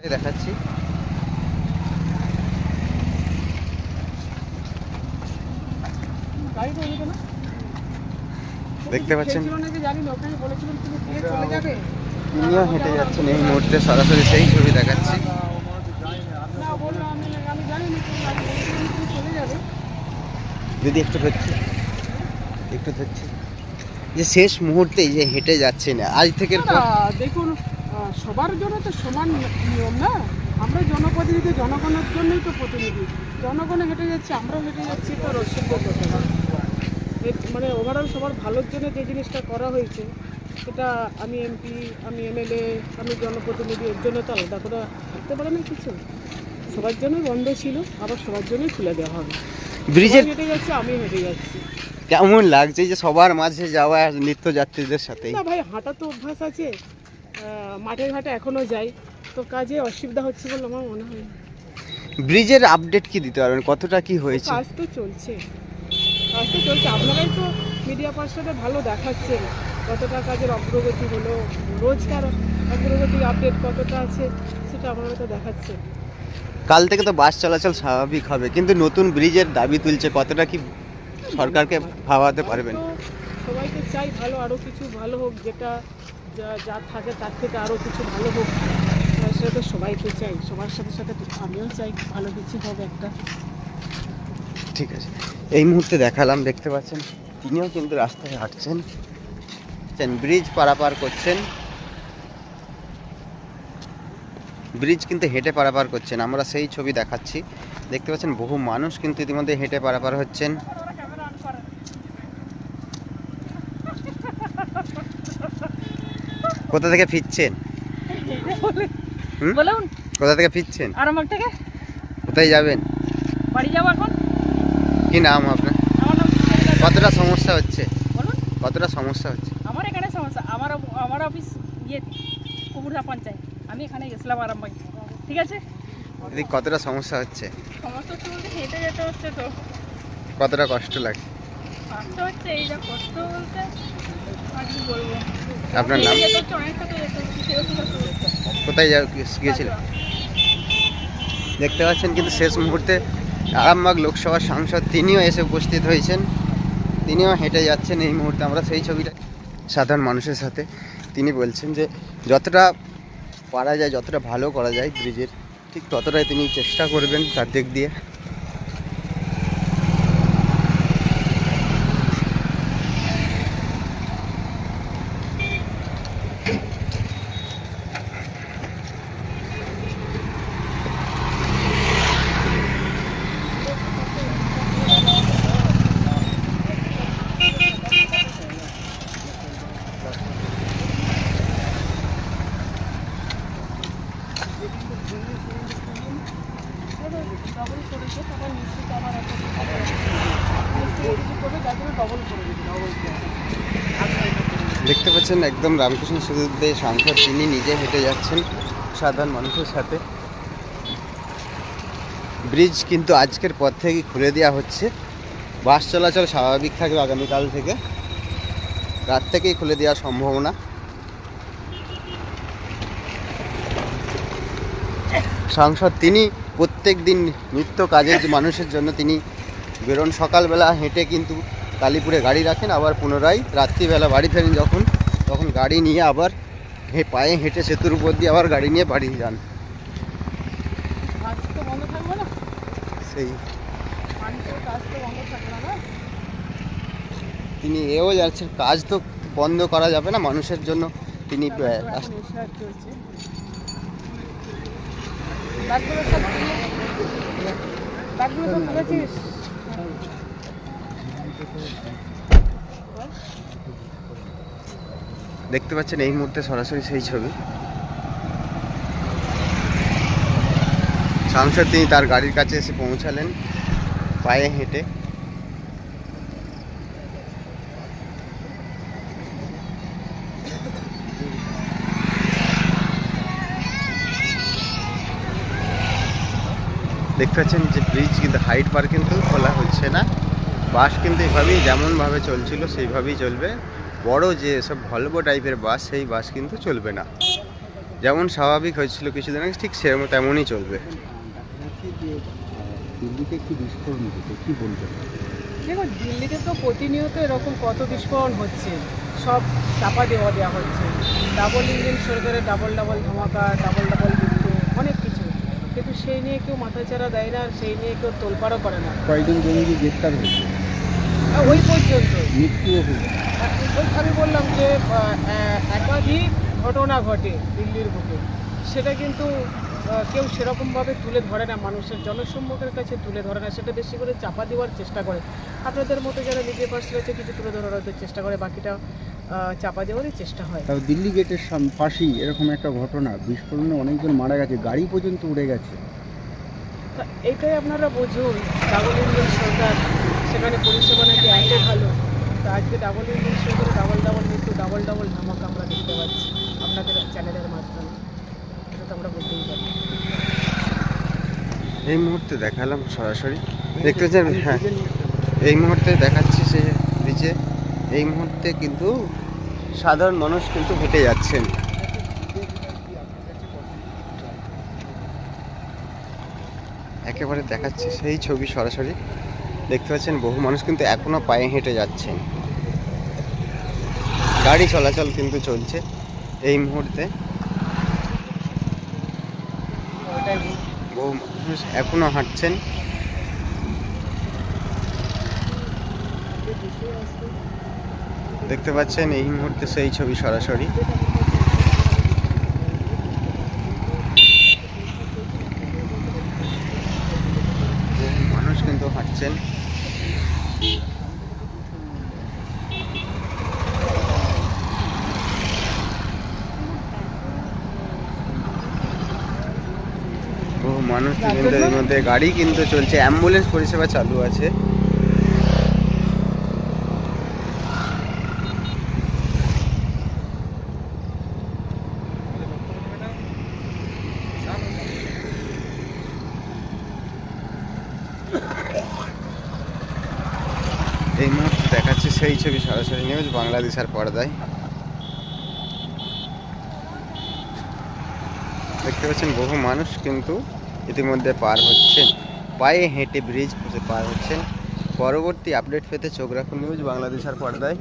এটাই দেখাচ্ছি। না। দেখতে পাচ্ছেন? না তিনিও হেঁটে যাচ্ছেন এই মুহূর্তে সরাসরি সেই ছবি দেখাচ্ছি। না বলল আমি আমি জানি না তুমি আমি বলেছিলাম তুমি চলে যাবে। যদি একটু ধরছি। একটু ধরছি। যে শেষ মুহূর্তে যে হেঁটে যাচ্ছেন আজ থেকে না, দেখুন সবার জন্য তো সমান নিয়ম না? আমরা জনপ্রতিনিধি জনগণের জন্যই তো প্রতিনিধি। জনগণে হেঁটে যাচ্ছে আমরাও হেঁটে যাচ্ছি তো এ- মানে ওভারঅল সবার ভালোর জন্য যে জিনিসটা করা হয়েছে সেটা আমি এমপি আমি এমএলএ আমি জনপ্রতিনিধি এর জন্য তো আলাদা করে থাকতে পারে না কিছু। সবার জন্যই বন্ধ ছিল আবার সবার জন্যই খুলে দেওয়া হবে। ব্রিজের হেঁটে যাচ্ছে আমি হেঁটে যাচ্ছি। কেমন লাগছে যে সবার মাঝে যাওয়া নিত্যযাত্রীদের সাথে না ভাই হাঁটা তো অভ্যাস আছে। মাঠে ঘাটে এখনও যাই। তো কাজে অসুবিধা হচ্ছে বলে আমার মনে হয় না। ব্রিজের আপডেট কি দিতে পারবেন? কতটা কি হয়েছে? কাজ তো চলছে। কাজ তো চলছে। আপনারাই তো মিডিয়া পার্সনে ভালো দেখাচ্ছেন। কতটা কাজের অগ্রগতি হলো রোজকার অগ্রগতির আপডেট কতটা আছে সেটা আপনারা তো দেখাচ্ছেন। কাল থেকে তো বাস চলাচল স্বাভাবিক হবে কিন্তু নতুন ব্রিজের দাবি তুলছে কতটা কি সরকারকে ভাবাতে পারবেন? সবাইকে চাই ভালো আরও কিছু ভালো হোক যেটা যা থাকে তার থেকে আরও কিছু ভালো হোক সেটা তো সবাইকে চাই, সবার সাথে সাথে আমিও চাই, ভালো কিছু হবে একটা। ঠিক আছে। এই মুহূর্তে দেখালাম, দেখতে পাচ্ছেন, তিনিও কিন্তু রাস্তায় হাঁটছেন। ব্রিজ পারাপার করছেন। ব্রিজ কিন্তু হেঁটে পারাপার করছেন, আমরা সেই ছবি দেখাচ্ছি। দেখতে পাচ্ছেন, বহু মানুষ কিন্তু ইতিমধ্যে হেঁটে পারাপার হচ্ছেন। কোথা থেকে ফিরছেন? বলুন। কোথা থেকে ফিরছেন? আরামবাগ থেকে। কোথায় যাবেন? বাড়ি যাব এখন। কি নাম আপনার? কতটা সমস্যা হচ্ছে? বলুন। কতটা সমস্যা হচ্ছে? আমার এখানে সমস্যা। আমার আমার অফিস ইয়ে কুকুরদা পঞ্চায়েত। আমি এখানে গেছিলাম আরামবাগ। ঠিক আছে? এদিক কতটা সমস্যা হচ্ছে? সমস্যা হচ্ছে বলতে হেঁটে যেতে হচ্ছে তো। কতটা কষ্ট লাগে কষ্ট হচ্ছে এই যা কষ্ট বলতে আর কি বলব? আপনার নাম? কোথায় গিয়েছিলেন দেখতে পাচ্ছেন কিন্তু শেষ মুহূর্তে আরামবাগ লোকসভার সাংসদ তিনিও এসে উপস্থিত হয়েছেন। তিনিও হেঁটে যাচ্ছেন এই মুহূর্তে। আমরা সেই ছবিটা সাধারণ মানুষের সাথে তিনি বলছেন যে যতটা পারা যায় যতটা ভালো করা যায় ব্রিজের ঠিক ততটাই তিনি চেষ্টা করবেন তার দিক দিয়ে ডবল করেছে তখন নিশ্চিত আবার একটা নিশ্চিত কিছু করবে যার জন্য ডবল করে দিচ্ছে ডবল দেখতে পাচ্ছেন একদম রামকৃষ্ণ সুদীপ সাংসদ, তিনি নিজে হেঁটে যাচ্ছেন সাধারণ মানুষের সাথে। ব্রিজ কিন্তু আজকের পর থেকে খুলে দেওয়া হচ্ছে। বাস চলাচল স্বাভাবিক থাকবে আগামীকাল থেকে। রাত থেকেই খুলে দেওয়ার সম্ভাবনা। সাংসদ, তিনি প্রত্যেক দিন নিত্য কাজের মানুষের জন্য তিনি বেরোন। সকালবেলা হেঁটে কিন্তু কালীপুরে গাড়ি রাখেন আবার পুনরায় রাত্রিবেলা বাড়ি ফেরেন যখন। তখন গাড়ি নিয়ে আবার হে পায়ে হেঁটে সেতুর উপর দিয়ে আবার গাড়ি নিয়ে বাড়ি যান। সেই। তিনি এও যাচ্ছেন। কাজ তো বন্ধ করা যাবে না মানুষের জন্য। তিনি চলছে ব্যাগগুলো সব তুলে- ব্যাগগুলো সব তুলেছিস দেখতে পাচ্ছেন এই মুহূর্তে সরাসরি সেই ছবি। সাংসদ তিনি তার গাড়ির কাছে এসে পৌঁছালেন, পায়ে হেঁটে। দেখতে পাচ্ছেন যে ব্রিজ কিন্তু হাইট পার কিন্তু খোলা হচ্ছে না। বাস কিন্তু এভাবেই যেমনভাবে চলছিল সেইভাবেই চলবে। বড় যে সব ভলভো টাইপের বাস সেই বাস কিন্তু চলবে না। যেমন স্বাভাবিক হয়েছিল কিছুদিন আগে ঠিক সেরকম তেমনই চলবে। দিল্লিতে একটি বিস্ফোরণ ঘটেছে কি বলবেন? দেখো দিল্লিতে তো প্রতিনিয়ত এরকম কত বিস্ফোরণ হচ্ছে সব চাপা দেওয়া দেওয়া হচ্ছে। ডাবল ইঞ্জিন সরকারের ডাবল ডাবল ধামাকা ডাবল ডাবল মৃত্যু অনেক কিছু। কিন্তু সেই নিয়ে কেউ মাথাচাড়া দেয় না সেই নিয়ে কেউ তোলপাড়ও করে না। কয়েকজন জঙ্গি গ্রেপ্তার হয়েছে। ওই পর্যন্ত। ওই আমি বললাম যে একাধিক ঘটনা ঘটে দিল্লির বুকে। সেটা কিন্তু কেউ সেরকমভাবে তুলে ধরে না। মানুষের জনসম্মুখের কাছে তুলে ধরে না। সেটা বেশি করে চাপা দেওয়ার চেষ্টা করে। আপনাদের মতো যারা মিডিয়া পার্সন আছে কিছু তুলে ধরার হয়তো চেষ্টা করে। বাকিটা চাপা দেওয়ারই চেষ্টা হয়। তাও দিল্লি গেটের পাশেই এরকম একটা ঘটনা। বিস্ফোরণে অনেকজন মারা গেছে। গাড়ি পর্যন্ত উড়ে গেছে। তা এইটাই আপনারা বুঝুন। ডাবল ইঞ্জিন সরকার সেখানে পরিষেবা নাকি এত ভালো। তা আজকে ডাবল ইঞ্জিন সরকারে ডাবল ডাবল মৃত্যু ডাবল ডাবল ধামাকা আমরা দেখতে পাচ্ছি আপনাদের চ্যানেলের মাধ্যমে। এটা তো আমরা বলতেই পারি। এই মুহূর্তে দেখালাম সরাসরি। দেখতে পাচ্ছেন? হ্যাঁ। এই মুহূর্তে দেখাচ্ছি সে ব্রিজে এই মুহূর্তে কিন্তু সাধারণ মানুষ কিন্তু হেঁটে যাচ্ছেন। একেবারে দেখাচ্ছে সেই ছবি সরাসরি। দেখতে পাচ্ছেন, বহু মানুষ কিন্তু এখনও পায়ে হেঁটে যাচ্ছেন। গাড়ি চলাচল কিন্তু চলছে এই মুহূর্তে। বহু মানুষ এখনও হাঁটছেন। দেখতে পাচ্ছেন, এই মুহূর্তে সেই ছবি সরাসরি বহু মানুষ হাঁটছেন বহু মানুষ মধ্যে গাড়ি কিন্তু চলছে অ্যাম্বুলেন্স পরিষেবা চালু আছে। এই মুহূর্তে দেখাচ্ছে সেই ছবি সরাসরি নিউজ, বাংলাদেশের পর্দায়। দেখতে পাচ্ছেন, বহু মানুষ কিন্তু ইতিমধ্যে পার হচ্ছেন। পায়ে হেঁটে ব্রিজ পার হচ্ছেন। পরবর্তী আপডেট পেতে চোখ রাখুন নিউজ, বাংলাদেশের পর্দায়।